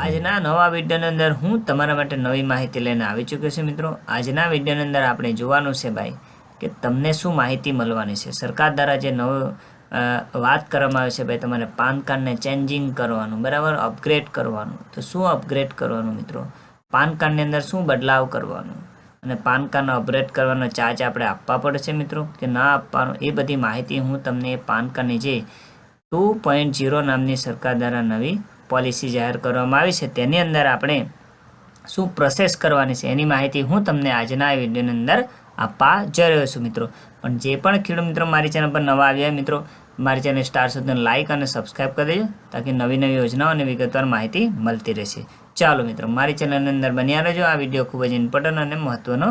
આજના નવા વિડીયોની અંદર હું તમારા માટે નવી માહિતી લઈને આવી ચૂક્યો છું. મિત્રો, આજના વિડીયોની અંદર આપણે જોવાનું છે ભાઈ કે તમને શું માહિતી મળવાની છે? સરકાર દ્વારા જે નવો વાત કરવામાં આવે છે ભાઈ, તમારે પાન કાર્ડને ચેન્જિંગ કરવાનું, બરાબર? અપગ્રેડ કરવાનું. તો શું અપગ્રેડ કરવાનું મિત્રો? પાન કાર્ડની અંદર શું બદલાવ કરવાનું? અને પાન કાર્ડનો અપડેટ કરવાનો ચાર્જ આપણે આપવા પડશે મિત્રો. કે ના આપવાનો, એ બધી માહિતી હું તમને પાન કાર્ડની જે ટુ પોઈન્ટ ઝીરો નામની સરકાર દ્વારા નવી પોલિસી જાહેર કરવામાં આવી છે, તેની અંદર આપણે શું પ્રોસેસ કરવાની છે, એની માહિતી હું તમને આજના વિડીયોની અંદર આપવા જઈ રહ્યો છું મિત્રો. પણ જે પણ ખેડૂત મિત્રો મારી ચેનલ પર નવા આવ્યા મિત્રો, મારી ચેનલ સ્ટાર સુધી લાઇક અને સબસ્ક્રાઇબ કરી દેજો, તાકી નવી નવી યોજનાઓ અને વિગતવાર માહિતી મળતી રહેશે. ચાલો મિત્રો, મારી ચેનલની અંદર બન્યા રહેજો. આ વીડિયો ખૂબ જ ઇમ્પોર્ટન્ટ અને મહત્વનો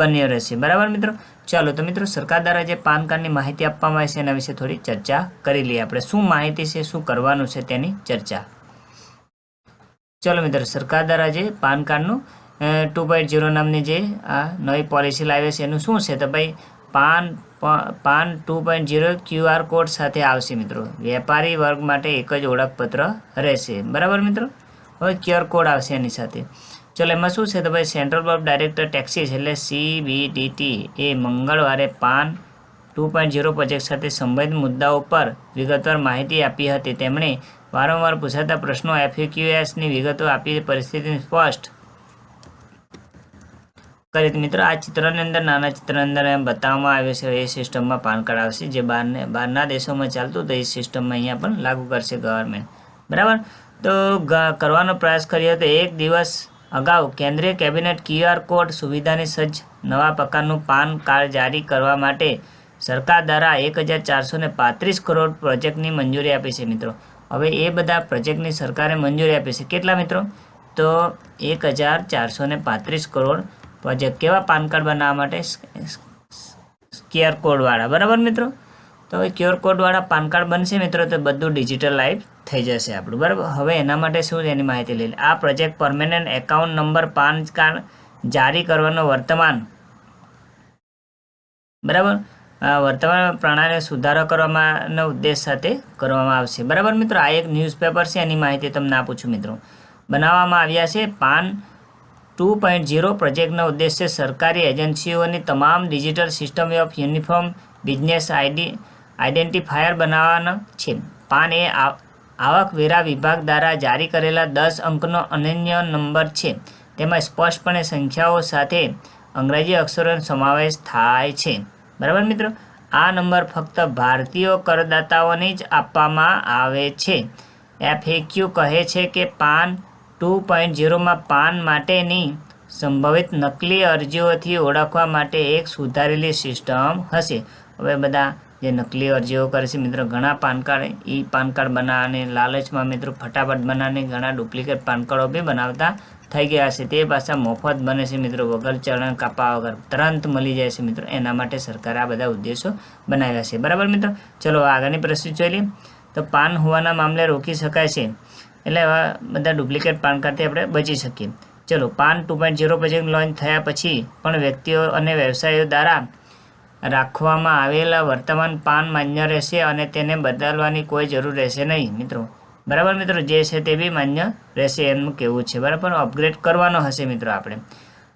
બન્યો રહેશે. બરાબર મિત્રો? ચાલો તો મિત્રો, સરકાર દ્વારા જે પાન કાર્ડની માહિતી આપવામાં આવી છે, એના વિશે થોડી ચર્ચા કરી લઈએ આપણે. શું માહિતી છે, શું કરવાનું છે તેની ચર્ચા. ચલો મિત્રો, સરકાર દ્વારા જે પાન કાર્ડનું ટુ પોઈન્ટ ઝીરો નામની જે આ નવી પોલિસી લાવે છે, એનું શું છે? તો ભાઈ, PAN PAN two point zero QR code સાથે આવશે મિત્રો. વેપારી વર્ગ માટે એક જ ઓળખપત્ર રહેશે. બરાબર મિત્રો? હવે ક્યુઆર કોડ આવશે એની સાથે. ચલો, એમાં શું છે? તો ભાઈ સેન્ટ્રલ બોર્ડ ડાયરેક્ટર ટેક્સીસ એટલે સીબીડીટી એ મંગળવારે PAN two point zero project સાથે સંબંધિત મુદ્દાઓ પર વિગતવાર માહિતી આપી હતી. તેમણે વારંવાર પૂછાતા પ્રશ્નો એફએક્યુએસની વિગતો આપી પરિસ્થિતિને સ્પષ્ટ કરી હતી. મિત્રો, આ ચિત્રની અંદર, નાના ચિત્રની અંદર એમ બતાવવામાં આવ્યો છે એ સિસ્ટમમાં પાન કાર્ડ આવશે. જે બહારને, બહારના દેશોમાં ચાલતું તો એ સિસ્ટમમાં અહીંયા પણ લાગુ કરશે ગવર્મેન્ટ બરાબર? તો કરવાનો પ્રયાસ કર્યો હતો એક દિવસ અગાઉ કેન્દ્રીય કેબિનેટ ક્યુઆર કોડ સુવિધાની સજ્જ નવા પ્રકારનું પાન કાર્ડ જારી કરવા માટે સરકાર દ્વારા એક હજાર ચારસો પાંત્રીસ કરોડ પ્રોજેક્ટની મંજૂરી આપી છે, મિત્રો. હવે એ બધા પ્રોજેક્ટની સરકારે મંજૂરી આપી છે. કેટલા, મિત્રો? તો એક હજાર ચારસો પાંત્રીસ કરોડ પ્રોજેક્ટ કેવા પાન કાર્ડ બનાવવા માટે? ક્યુઆર કોડવાળા. બરાબર, મિત્રો? તો હવે ક્યુઆર કોડવાળા પાન કાર્ડ બનશે, મિત્રો, તો બધું ડિજિટલ લાઈફ થઈ જશે આપણું, બરાબર? હવે એના માટે શું એની માહિતી લઈ આ project permanent account number PAN card જારી કરવાનો વર્તમાન, બરાબર? વર્તમાન પ્રણાલીનો સુધારો કરવામાં ઉદ્દેશ સાથે કરવામાં આવશે. બરાબર મિત્રો? આ એક ન્યૂઝપેપર છે, એની માહિતી તમને આપું છું મિત્રો. બનાવવામાં આવ્યા છે, પાન ટુ પોઈન્ટ ઝીરો પ્રોજેક્ટનો ઉદ્દેશ્ય સરકારી એજન્સીઓની તમામ digital system of uniform business ID identifier બનાવવાનો છે. પાન એ આવકવેરા વિભાગ દ્વારા જારી કરેલા દસ અંકનો અનન્ય નંબર છે. તેમાં સ્પષ્ટપણે સંખ્યાઓ સાથે અંગ્રેજી અક્ષરોનો સમાવેશ થાય છે. બરાબર મિત્રો? આ નંબર ફક્ત ભારતીય કરદાતાઓને જ આપવામાં આવે છે. એફએક્યુ કહે છે કે પાન ટુ પોઈન્ટ ઝીરોમાં પાન માટેની સંભવિત નકલી અરજીઓથી ઓળખવા માટે એક સુધારેલી સિસ્ટમ હશે. હવે બધા જે નકલી અરજીઓ કરે છે. મિત્રો, ઘણા પાન કાર્ડ એ પાન કાર્ડ બનાવવાને લાલચમાં મિત્રો ફટાફટ બનાવીને ઘણા ડુપ્લિકેટ પાન કાર્ડો બી બનાવતા થઈ ગયા છે. તે પાછા મફત બને છે મિત્રો. વગર ચલણ કાપા વગર તરંત મળી જાય છે મિત્રો. એના માટે સરકારે આ બધા ઉદ્દેશો બનાવ્યા છે. બરાબર મિત્રો? ચલો આગળની પ્રશ્ન જોઈ તો પાન હોવાના મામલે રોકી શકાય છે. એટલે આવા બધા ડુપ્લિકેટ પાન કાર્ડથી આપણે બચી શકીએ. ચલો, PAN two point zero project launch થયા પછી પણ વ્યક્તિઓ અને વ્યવસાયો દ્વારા રાખવામાં આવેલા વર્તમાન પાન માન્ય રહેશે અને તેને બદલવાની કોઈ જરૂર રહેશે નહીં, મિત્રો. બરાબર, મિત્રો? જે છે તે બી માન્ય રહેશે એમનું કહેવું છે. બરાબર? અપગ્રેડ કરવાનો હશે, મિત્રો, આપણે.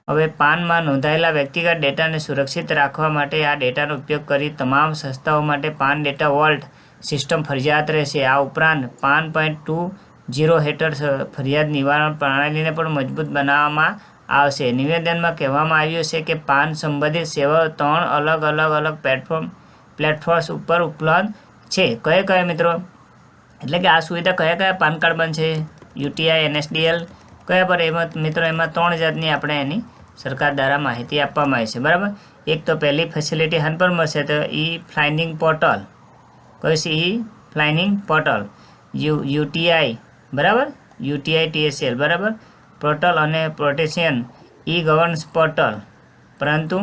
હવે પાનમાં નોંધાયેલા વ્યક્તિગત ડેટાને સુરક્ષિત રાખવા માટે આ ડેટાનો ઉપયોગ કરી તમામ સંસ્થાઓ માટે પાન ડેટા વોલ્ટ સિસ્ટમ ફરજિયાત રહેશે. આ ઉપરાંત પાન પોઈન્ટ ટુ ઝીરો હેઠળ ફરિયાદ નિવારણ પ્રણાલીને પણ મજબૂત બનાવવામાં આવશે. નિવેદનમાં કહેવામાં આવ્યું છે કે પાન સંબંધિત સેવાઓ ત્રણ અલગ અલગ અલગ પ્લેટફોર્મ પ્લેટફોર્મ્સ ઉપર ઉપલબ્ધ છે. કયા કયા મિત્રો? એટલે કે આ સુવિધા કયા કયા પાન કાર્ડ બનશે? યુટીઆઈ, એનએસડીએલ, કયા પર એમાં મિત્રો, એમાં ત્રણ જાતની આપણે એની સરકાર દ્વારા માહિતી આપવામાં આવી છે. બરાબર? એક તો પહેલી ફેસિલિટી હાન પર મળશે તો ઈ ફ્લાઇનિંગ પોર્ટલ કયું છે? E filing portal U, UTI. બરાબર? યુટીઆઈ ટીએસએલ બરાબર? પોર્ટલ અને પ્રોટેશિયન ઈ ગવર્નન્સ પોર્ટલ પરંતુ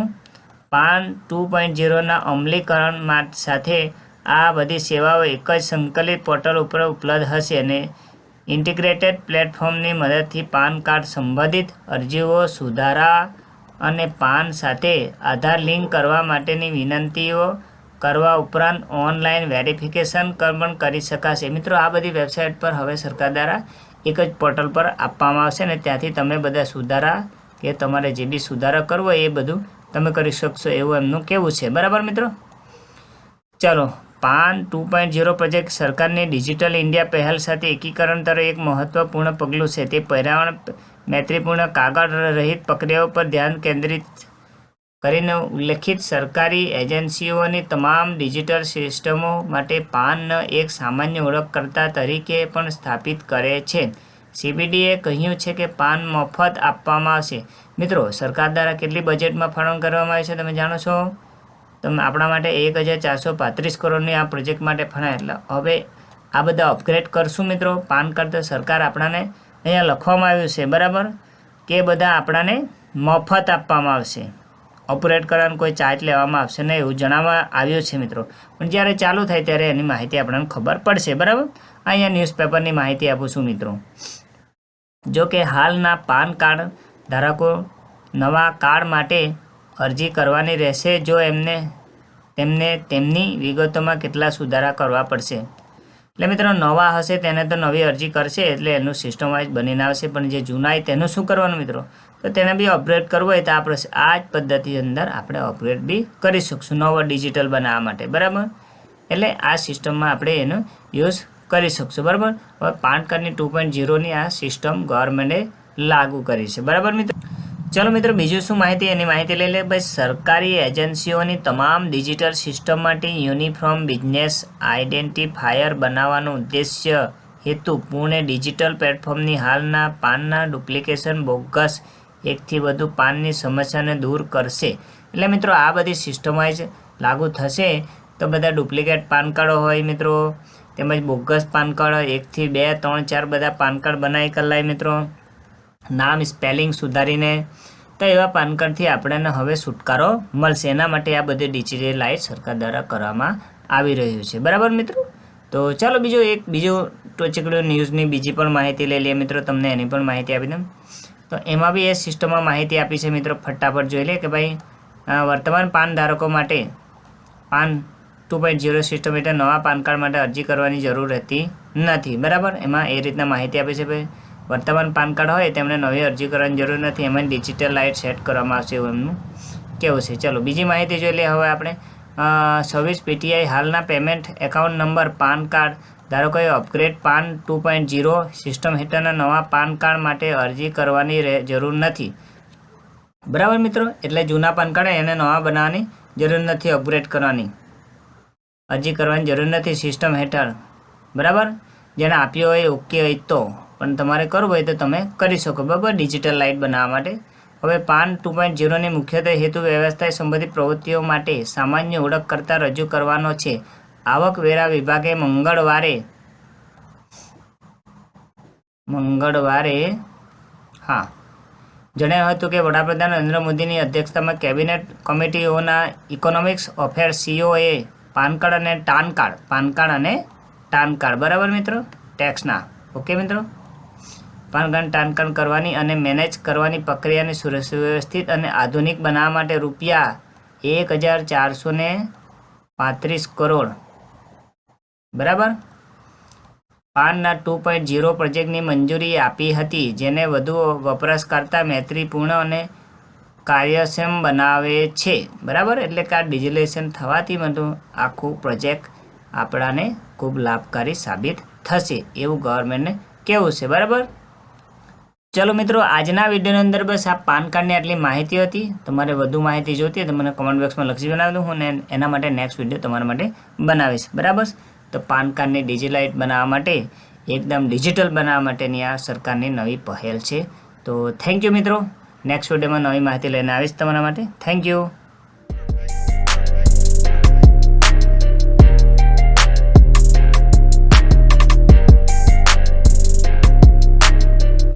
પાન ટુ પોઈન્ટ ઝીરોના અમલીકરણ સાથે આ બધી સેવાઓ એક જ સંકલિત પોર્ટલ ઉપર ઉપલબ્ધ હશે અને ઇન્ટિગ્રેટેડ પ્લેટફોર્મની મદદથી પાન કાર્ડ સંબંધિત અરજીઓ સુધારા અને પાન સાથે આધાર લિંક કરવા માટેની વિનંતીઓ કરવા ઉપરાંત ઓનલાઈન વેરિફિકેશન પણ કરી શકાશે. મિત્રો, આ બધી વેબસાઇટ પર હવે સરકાર દ્વારા એક જ પોર્ટલ પર આપવામાં આવશે ને ત્યાંથી તમે બધા સુધારા કે તમારે જે બી સુધારા કરવો એ બધું તમે કરી શકશો એવું એમનું કહેવું છે. બરાબર મિત્રો? ચાલો, PAN two point zero project સરકારની ડિજિટલ ઇન્ડિયા પહેલ સાથે એકીકરણ તરફ એક મહત્વપૂર્ણ પગલું છે. તે પર્યાવરણ, મૈત્રીપૂર્ણ, કાગળ રહિત પ્રક્રિયાઓ પર ધ્યાન કેન્દ્રિત કરીને ઉલ્લેખિત સરકારી એજન્સીઓની તમામ ડિજિટલ સિસ્ટમો માટે પાન એક સામાન્ય ઓળખકર્તા તરીકે પણ સ્થાપિત કરે છે. સીબીડીએ કહ્યું છે કે પાન મફત આપવામાં આવશે. મિત્રો, સરકાર દ્વારા કેટલી બજેટમાં ફાળવણ કરવામાં આવી છે તમે જાણો છો? તમે આપણા માટે એક હજાર ચારસો પાંત્રીસ કરોડની આ પ્રોજેક્ટ માટે ફણાય એટલે હવે આ બધા અપગ્રેડ કરશું મિત્રો. પાન કાર્ડ તો સરકાર આપણાને અહીંયા લખવામાં આવ્યું છે, બરાબર? કે બધા આપણાને મફત આપવામાં આવશે. ઓપરેટ કરવાનો કોઈ ચાર્જ લેવામાં આવશે નહીં એવું જણાવવા આવ્યું છે મિત્રો. પણ જ્યારે ચાલુ થાય ત્યારે એની માહિતી આપણને ખબર પડશે, બરાબર? અહીંયા ન્યૂઝપેપરની માહિતી આપું છું મિત્રો. જો કે હાલના પાન કાર્ડ ધારકો નવા કાર્ડ માટે અરજી કરવાની રહેશે જો એમને, તેમને તેમની વિગતોમાં કેટલા સુધારા કરવા પડશે. એટલે મિત્રો, નવા હશે તેને તો નવી અરજી કરશે, એટલે એનું સિસ્ટમ વાઇઝ બનીને આવશે. પણ જે જૂના હોય તેનું શું કરવાનું મિત્રો? તો તેને બી અપગ્રેડ કરવું હોય તો આપણે આ જ પદ્ધતિ અંદર આપણે અપગ્રેડ બી કરી શકશું, નવો ડિજિટલ બનાવવા માટે. બરાબર? એટલે આ સિસ્ટમમાં આપણે એનો યુઝ કરી શકશું. બરાબર? હવે પાન કાર્ડની ટુ પોઈન્ટ ઝીરોની આ સિસ્ટમ ગવર્મેન્ટે લાગુ કરી છે. બરાબર મિત્રો? ચલો મિત્રો, બીજું શું માહિતી? એની માહિતી લઈ લે ભાઈ. સરકારી એજન્સીઓની તમામ ડિજિટલ સિસ્ટમ માટે યુનિફોર્મ બિઝનેસ આઇડેન્ટિફાયર બનાવવાનો ઉદ્દેશ્ય હેતુ. પૂર્ણ ડિજિટલ પ્લેટફોર્મની હાલના પાનના ડુપ્લિકેશન બોગસ એકથી વધુ પાનની સમસ્યાને દૂર કરશે. એટલે મિત્રો, આ બધી સિસ્ટમાઇઝ લાગુ થશે તો બધા ડુપ્લિકેટ પાન કાર્ડો હોય મિત્રો, તેમજ બોગસ પાન કાર્ડ એકથી બે, ત્રણ, ચાર બધા પાન કાર્ડ બનાવી કરાય મિત્રો. નામ સ્પેલિંગ સુધારીને તો એવા પાન કાર્ડથી આપણને હવે છુટકારો મળશે. એના માટે આ બધી ડિજિટલાઇઝ સરકાર દ્વારા કરવામાં આવી રહ્યું છે. બરાબર મિત્રો? તો ચાલો બીજો એક, બીજો ટોચકડ્યો ન્યૂઝની બીજી પણ માહિતી લઈ લઈએ મિત્રો. તમને એની પણ માહિતી આપી દઉં. તો એમાં બી એ સિસ્ટમમાં માહિતી આપી છે મિત્રો ફટાફટ જોઈ લે કે ભાઈ વર્તમાન પાન ધારકો માટે PAN two point zero system એટલે નવા પાન કાર્ડ માટે અરજી કરવાની જરૂર રહેતી નથી. બરાબર? એમાં એ રીતના માહિતી આપી છે ભાઈ. વર્તમાન પાન કાર્ડ હોય, તેમને નવી અરજી કરવાની જરૂર નથી. એમાં ડિજિટલ લાઇટ સેટ કરવામાં આવશે એમનું કેવું છે. ચલો, બીજી માહિતી જોઈ લઈએ હવે આપણે. સર્વિસ પીટીઆઈ હાલના payment account number, PAN card. ધારો કે upgrade PAN two point zero, system હેઠળના નવા પાન કાર્ડ માટે અરજી કરવાની જરૂર નથી. બરાબર મિત્રો? એટલે જૂના પાન કાર્ડ એને નવા બનાવવાની જરૂર નથી, અપગ્રેડ કરવાની. અરજી કરવાની જરૂર નથી સિસ્ટમ હેઠળ. બરાબર? જેને આપ્યો હોય ઓકે હોય તો. પણ તમારે કરવું હોય તો તમે કરી શકો, બરાબર? ડિજિટલ લાઇટ બનાવવા માટે. હવે પાન ટુ પોઈન્ટ ઝીરોની મુખ્યત્વે હેતુ વ્યવસ્થા સંબંધિત પ્રવૃત્તિઓ માટે સામાન્ય ઓળખ કરતાં રજૂ કરવાનો છે. આવકવેરા વિભાગે મંગળવારે મંગળવારે, હા. જણાવ્યું હતું કે વડાપ્રધાન નરેન્દ્ર મોદીની અધ્યક્ષતામાં કેબિનેટ કમિટીઓના economics affair COA PAN card અને ટાન કાર્ડ, પાન કાર્ડ અને ટાન કાર્ડ. બરાબર મિત્રો? ટેક્સના ઓકે મિત્રો? પાન કાર્ડ કરવાની અને મેનેજ કરવાની પ્રક્રિયાને સુવ્યવસ્થિત અને આધુનિક બનાવવા માટે રૂપિયા એક હજાર ચારસો પાંત્રીસ કરોડ. બરાબર? પાનના ટુ પોઈન્ટ ઝીરો પ્રોજેક્ટની મંજૂરી આપી હતી, જેને વધુ વપરાશકર્તા મૈત્રીપૂર્ણ અને કાર્યક્ષમ બનાવે છે. બરાબર? એટલે કે આ ડિજિલેશન થવાથી બધું આખું પ્રોજેક્ટ આપણાને ખૂબ લાભકારી સાબિત થશે, એવું ગવર્મેન્ટને કેવું છે. બરાબર? ચલો મિત્રો, આજના વિડીયોની અંદર બસ આ પાન કાર્ડની આટલી માહિતી હતી. તમારે વધુ માહિતી જોતી હોય તો મને કમેન્ટ બોક્સમાં લખી બનાવી દઉં હું એના માટે નેક્સ્ટ વીડિયો તમારા માટે બનાવીશ. બરાબર? તો પાન કાર્ડની ડિજિટલાઇટ બનાવવા માટે, એકદમ ડિજિટલ બનાવવા માટેની આ સરકારની નવી પહેલ છે. તો થેન્ક યુ મિત્રો. નેક્સ્ટ વિડીયોમાં નવી માહિતી લઈને આવીશ તમારા માટે. Thank you